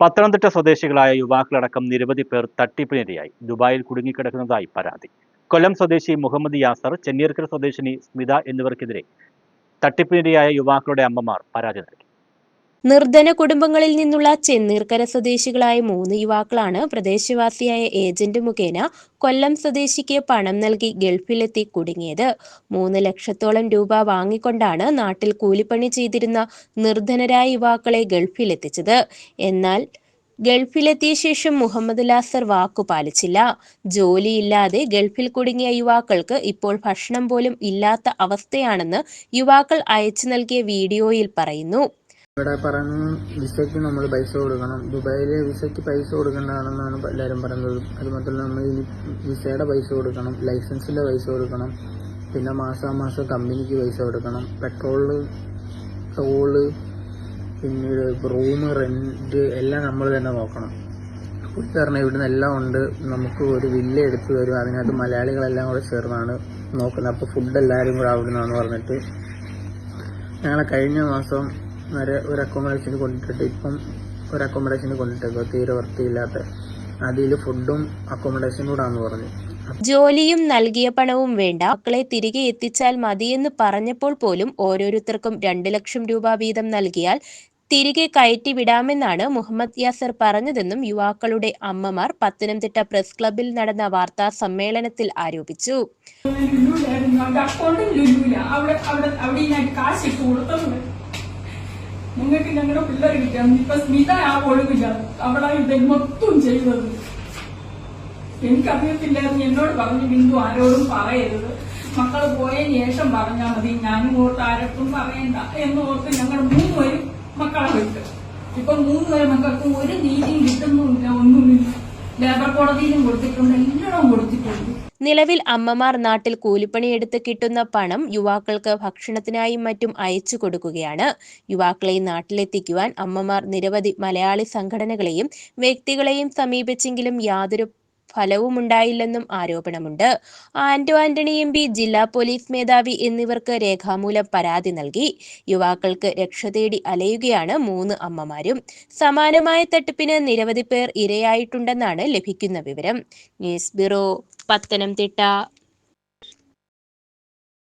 പത്തനംതിട്ട സ്വദേശികളായ യുവാക്കളടക്കം നിരവധി പേർ തട്ടിപ്പിനിരയായി. ദുബായിൽ കുടുങ്ങിക്കിടക്കുന്നതായി പരാതി. കൊല്ലം സ്വദേശി മുഹമ്മദ് യാസർ ചെന്നീർക്കര സ്വദേശിനി സ്മിത എന്നിവർക്കെതിരെ തട്ടിപ്പിനിരയായ യുവാക്കളുടെ അമ്മമാർ പരാതി നൽകി. നിർധന കുടുംബങ്ങളിൽ നിന്നുള്ള ചെന്നീർക്കര സ്വദേശികളായ മൂന്ന് യുവാക്കളാണ് പ്രദേശവാസിയായ ഏജന്റ് മുഖേന കൊല്ലം സ്വദേശിക്ക് പണം നൽകി ഗൾഫിലെത്തി കുടുങ്ങിയത്. മൂന്ന് ലക്ഷത്തോളം രൂപ വാങ്ങിക്കൊണ്ടാണ് നാട്ടിൽ കൂലിപ്പണി ചെയ്തിരുന്ന നിർധനരായ യുവാക്കളെ ഗൾഫിലെത്തിച്ചത്. എന്നാൽ ഗൾഫിലെത്തിയ ശേഷം മുഹമ്മദ് ലാസർ വാക്കു പാലിച്ചില്ല. ജോലിയില്ലാതെ ഗൾഫിൽ കുടുങ്ങിയ യുവാക്കൾക്ക് ഇപ്പോൾ ഭക്ഷണം പോലും ഇല്ലാത്ത അവസ്ഥയാണെന്ന് യുവാക്കൾ അയച്ചു നൽകിയ വീഡിയോയിൽ പറയുന്നു. ഇവിടെ പറഞ്ഞ വിസയ്ക്ക് നമ്മൾ പൈസ കൊടുക്കണം. ദുബായിലെ വിസയ്ക്ക് പൈസ കൊടുക്കേണ്ടതാണെന്നാണ് എല്ലാവരും പറയുന്നത് അതുമാത്രമല്ല നമ്മൾ ഇനി വിസയുടെ പൈസ കൊടുക്കണം ലൈസൻസിന്റെ പൈസ കൊടുക്കണം പിന്നെ മാസാമാസം കമ്പനിക്ക് പൈസ കൊടുക്കണം. പെട്രോൾ ടോൾ പിന്നീട് റൂം റെന്റ് എല്ലാം നമ്മൾ തന്നെ നോക്കണം. പുള്ളിക്കാരനെ ഇവിടുന്ന് എല്ലാം ഉണ്ട്. നമുക്ക് ഒരു വില്ല എടുത്ത് തരും. അതിനകത്ത് മലയാളികളെല്ലാം കൂടെ ചേർന്നാണ് നോക്കുന്നത്. അപ്പോൾ ഫുഡ് എല്ലാവരും കൂടെ അവിടുന്നാണെന്ന് പറഞ്ഞിട്ട് ഞങ്ങളെ കഴിഞ്ഞ മാസം വരെ ഒരു അക്കോമഡേഷന് കൊണ്ടിട്ടിട്ട് ഇപ്പം ഒരു അക്കോമഡേഷന് കൊണ്ടിട്ടേക്കോ തീരെ വൃത്തിയില്ലാത്ത അതിൽ ഫുഡും അക്കോമഡേഷനും കൂടാന്ന് പറഞ്ഞു ജോലിയും നൽകിയ പണവും വേണ്ട മക്കളെ തിരികെ എത്തിച്ചാൽ മതിയെന്ന് പറഞ്ഞപ്പോൾ പോലും ഓരോരുത്തർക്കും രണ്ട് ലക്ഷം രൂപ വീതം നൽകിയാൽ തിരികെ കയറ്റി വിടാമെന്നാണ് മുഹമ്മദ് യാസർ പറഞ്ഞതെന്നും യുവാക്കളുടെ അമ്മമാർ പത്തനംതിട്ട പ്രസ് ക്ലബിൽ നടന്ന വാർത്താ സമ്മേളനത്തിൽ ആരോപിച്ചു അവിടെ അവിടെ അവിടെ കാശ് ഇട്ട് കൊടുത്തത് നിങ്ങൾക്ക് ഞങ്ങളുടെ പിള്ളേർ കിട്ടണം ഇപ്പൊ സ്മിത ആ ഒഴിവില്ല അവളാ ഇത് മൊത്തം ചെയ്തത്. എനിക്കറിയത്തില്ലായിരുന്നു. എന്നോട് പറഞ്ഞു ബിന്ദു ആരോടും പറയരുത്. മക്കൾ പോയതിന് ശേഷം പറഞ്ഞാൽ മതി. ഞാനും ഓർത്ത് ആരൊട്ടും പറയണ്ട. എന്ന് ഓർത്ത് ഞങ്ങൾ മൂന്നുപേരും മക്കളെ വിട്ട്. ഇപ്പൊ മൂന്നുപേരും മക്കൾക്ക് ഒരു നീതിയും കിട്ടുന്നുമില്ല ഒന്നുമില്ല. നിലവിൽ അമ്മമാർ നാട്ടിൽ കൂലിപ്പണിയെടുത്ത് കിട്ടുന്ന പണം യുവാക്കൾക്ക് ഭക്ഷണത്തിനായും മറ്റും അയച്ചു കൊടുക്കുകയാണ്. യുവാക്കളെ നാട്ടിലെത്തിക്കുവാൻ അമ്മമാർ നിരവധി മലയാളി സംഘടനകളെയും വ്യക്തികളെയും സമീപിച്ചെങ്കിലും യാതൊരു ഫലവുമുണ്ടായില്ലെന്നും ആരോപണമുണ്ട്. ആന്റോ ആന്റണി എം പി ജില്ലാ പോലീസ് മേധാവി എന്നിവർക്ക് രേഖാമൂലം പരാതി നൽകി. യുവാക്കൾക്ക് രക്ഷ തേടി അലയുകയാണ് മൂന്ന് അമ്മമാരും. സമാനമായ തട്ടിപ്പിന് നിരവധി പേർ ഇരയായിട്ടുണ്ടെന്നാണ് ലഭിക്കുന്ന വിവരം. News bureau Pathanamthitta.